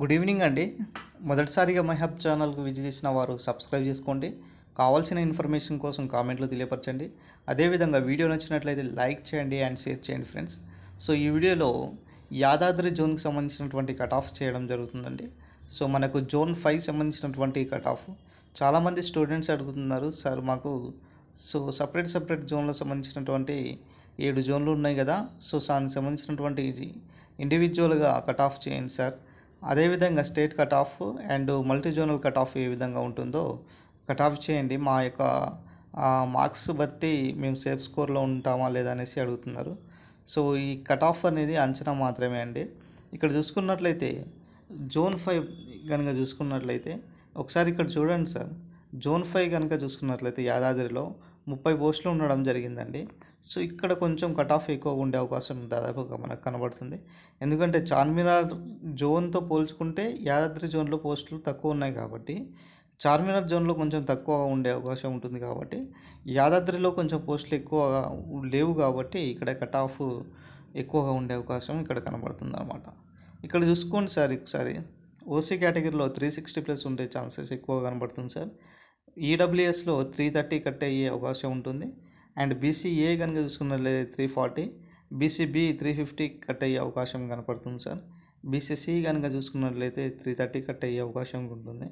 Good evening అండి. మొదటిసారిగా my hub ఛానల్కు విజిట్ చేసిన వారు సబ్స్క్రైబ్ చేసుకోండి. కావాల్సిన ఇన్ఫర్మేషన్ కోసం కామెంట్లో తెలియపరచండి. అదేవిధంగా వీడియో నచ్చినట్లయితే లైక్ చేయండి అండ్ షేర్ చేయండి ఫ్రెండ్స్ సో ఈ వీడియోలో యాదాద్రి జోన్కి సంబంధించినటువంటి కట్ ఆఫ్ చేయడం జరుగుతుందండి. సో మనకు జోన్ ఫైవ్ సంబంధించినటువంటి కట్ ఆఫ్ చాలామంది స్టూడెంట్స్ అడుగుతున్నారు సార్ మాకు సో సపరేట్ సపరేట్ జోన్లకు సంబంధించినటువంటి ఏడు జోన్లు ఉన్నాయి కదా. సో దానికి సంబంధించినటువంటి ఇండివిజువల్గా కట్ ఆఫ్ చేయండి సార్ అదేవిధంగా state cut off and multi zonal cut off ఏ విధంగా ఉంటుందో కట్ ఆఫ్ చేయండి. మా యొక్క మార్క్స్ బట్టి మేము సేఫ్ స్కోర్లో ఉంటామా లేదా అనేసి అడుగుతున్నారు. సో ఈ కట్ ఆఫ్ అనేది అంచనా మాత్రమే అండి. ఇక్కడ చూసుకున్నట్లయితే జోన్ ఫైవ్ కనుక చూసుకున్నట్లయితే ఒకసారి ఇక్కడ చూడండి సార్. జోన్ ఫైవ్ కనుక చూసుకున్నట్లయితే యాదాద్రిలో ముప్పై పోస్టులు ఉండడం జరిగిందండి. సో ఇక్కడ కొంచెం కట్ ఆఫ్ ఎక్కువగా ఉండే అవకాశం దాదాపుగా మనకు కనబడుతుంది. ఎందుకంటే చార్మినార్ జోన్తో పోల్చుకుంటే యాదాద్రి జోన్లో పోస్టులు తక్కువ ఉన్నాయి కాబట్టి చార్మినార్ జోన్లో కొంచెం తక్కువగా ఉండే అవకాశం ఉంటుంది కాబట్టి యాదాద్రిలో కొంచెం పోస్టులు ఎక్కువగా లేవు కాబట్టి ఇక్కడ కట్ ఆఫ్ ఎక్కువగా ఉండే అవకాశం ఇక్కడ కనబడుతుంది అనమాట ఇక్కడ చూసుకోండి సార్ ఒకసారి. ఓసీ కేటగిరీలో త్రీ సిక్స్టీ ప్లస్ ఉండే ఛాన్సెస్ ఎక్కువగా కనబడుతుంది సార్. ఈడబ్ల్యూఎస్లో త్రీ థర్టీ కట్ అయ్యే అవకాశం ఉంటుంది. అండ్ బీసీఏ కనుక చూసుకున్నట్లయితే three forty BCB three fifty cut అయ్యే అవకాశం కనపడుతుంది సార్. బీసీసీ కనుక చూసుకున్నట్లయితే త్రీ థర్టీ కట్ అయ్యే అవకాశం ఉంటుంది.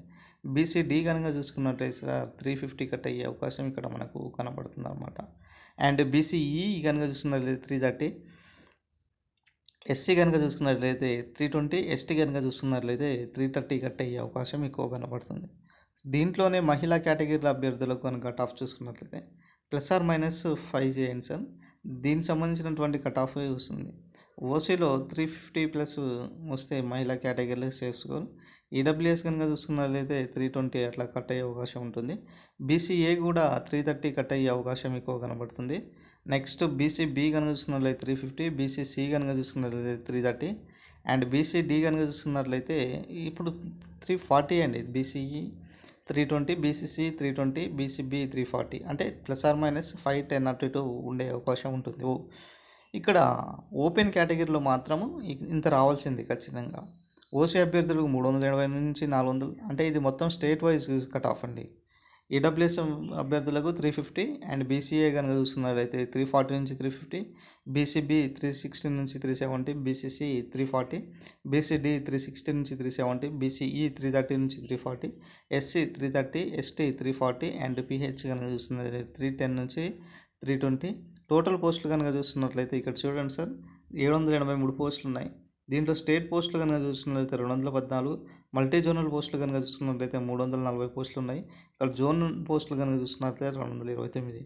బీసీడీ కనుక చూసుకున్నట్లయితే సార్ త్రీ ఫిఫ్టీ కట్ అయ్యే అవకాశం ఇక్కడ మనకు కనపడుతుంది అనమాట అండ్ బీసీఈ కనుక చూసుకున్నట్లయితే త్రీ థర్టీ ఎస్సీ కనుక చూసుకున్నట్లయితే త్రీ ట్వంటీ ఎస్టీ కనుక చూసుకున్నట్లయితే త్రీ థర్టీ కట్ అయ్యే అవకాశం ఎక్కువ కనపడుతుంది. దీంట్లోనే మహిళా కేటగిరీల అభ్యర్థులకు కనుక కట్ ఆఫ్ చూసుకున్నట్లయితే ప్లస్ ఆర్ మైనస్ ఫైవ్ చేయండి సార్ దీనికి సంబంధించినటువంటి కట్ ఆఫ్ వస్తుంది. ఓసీలో త్రీ ఫిఫ్టీ ప్లస్ వస్తే మహిళా కేటగిరీలో సేఫ్ స్కోర్ ఈడబ్ల్యూఎస్ కనుక చూసుకున్నట్లయితే త్రీ ట్వంటీ అట్లా కట్ అయ్యే అవకాశం ఉంటుంది. బీసీఏ కూడా త్రీ థర్టీ కట్ అయ్యే అవకాశం ఎక్కువ కనబడుతుంది. నెక్స్ట్ బీసీబీ కనుక చూసుకున్నట్లయితే త్రీ ఫిఫ్టీ బీసీసీ కనుక చూసుకున్నట్లయితే త్రీ థర్టీ అండ్ బీసీడీ కనుక చూసుకున్నట్లయితే ఇప్పుడు త్రీ ఫార్టీ అండి. BCE three twenty BCC three twenty BCB three forty. అంటే plus or minus five ten అటు ఇటు ఉండే అవకాశం ఉంటుంది. ఇక్కడ ఓపెన్ కేటగిరీలో మాత్రము ఇంత రావాల్సింది ఖచ్చితంగా. ఓసీ అభ్యర్థులకు మూడు వందల ఎనభై నుంచి నాలుగు వందలు. అంటే ఇది మొత్తం స్టేట్ వైజ్ కట్ ఆఫ్ అండి. ఈడబ్ల్యూఎస్ అభ్యర్థులకు త్రీ ఫిఫ్టీ అండ్ బీసీఏ కనుక చూసుకున్నట్లయితే త్రీ ఫార్టీ నుంచి three fifty BCB three sixty నుంచి three seventy BCC three forty BCD three sixty నుంచి three seventy BCE three thirty నుంచి three forty SC three thirty ST three forty and PH కనుక చూస్తున్నట్లయితే three ten నుంచి three twenty total పోస్టులు కనుక చూస్తున్నట్లయితే ఇక్కడ చూడండి సార్ ఏడు వందల ఎనభై మూడు పోస్టులు ఉన్నాయి. దీంట్లో స్టేట్ పోస్టులు కనుక చూసుకున్నట్లయితే రెండు వందల పద్నాలుగు మల్టీ జోనల్ పోస్టులు కనుక చూసుకున్నట్లయితే మూడు వందల నలభై పోస్టులు ఉన్నాయి. ఇక్కడ జోన్ పోస్టులు కనుక చూసుకున్నట్లయితే రెండు వందల ఇరవై తొమ్మిది.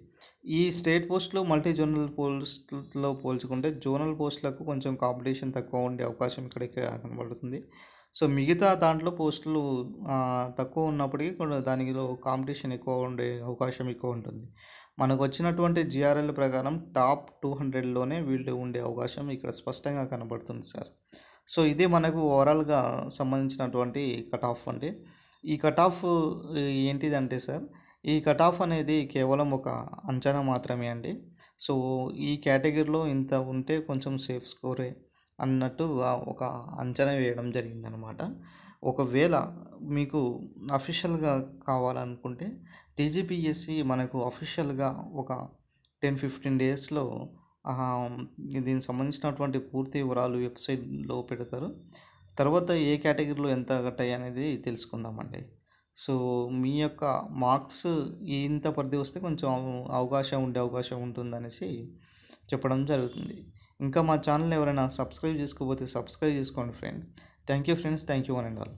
ఈ స్టేట్ పోస్టులు మల్టీ జోనల్ పోస్టులో పోల్చుకుంటే జోనల్ పోస్టులకు కొంచెం కాంపిటీషన్ తక్కువ ఉండే అవకాశం ఇక్కడ కనబడుతుంది. సో మిగతా దాంట్లో పోస్టులు తక్కువ ఉన్నప్పటికీ దానిలో కాంపిటీషన్ ఎక్కువ ఉండే అవకాశం ఎక్కువ ఉంటుంది. మనకు వచ్చినటువంటి జిఆర్ఎల్ ప్రకారం టాప్ టూ హండ్రెడ్లోనే వీళ్ళు ఉండే అవకాశం ఇక్కడ స్పష్టంగా కనబడుతుంది సార్. సో ఇది మనకు ఓవరాల్గా సంబంధించినటువంటి కట్ ఆఫ్ అండి. ఈ కట్ ఆఫ్ ఏంటిదంటే సార్ ఈ కట్ ఆఫ్ అనేది కేవలం ఒక అంచనా మాత్రమే అండి. సో ఈ కేటగిరీలో ఇంత ఉంటే కొంచెం సేఫ్ స్కోరే అన్నట్టు ఒక అంచనా వేయడం జరిగిందనమాట. ఒకవేళ మీకు అఫీషియల్గా కావాలనుకుంటే టీజీపీఎస్సి మనకు అఫీషియల్గా ఒక టెన్ ఫిఫ్టీన్ డేస్లో దీనికి సంబంధించినటువంటి పూర్తి వివరాలు వెబ్సైట్లో పెడతారు. తర్వాత ఏ కేటగిరీలో ఎంత కట్టాయి అనేది తెలుసుకుందామండి. సో మీ యొక్క మార్క్స్ ఇంత పరిధి వస్తే కొంచెం అవకాశం ఉండే అవకాశం ఉంటుందనేసి చెప్పడం జరుగుతుంది. ఇంకా మా ఛానల్ ఎవరైనా సబ్స్క్రైబ్ చేసుకోకపోతే సబ్స్క్రైబ్ చేసుకోండి friends. Thank you friends. Thank you one and all.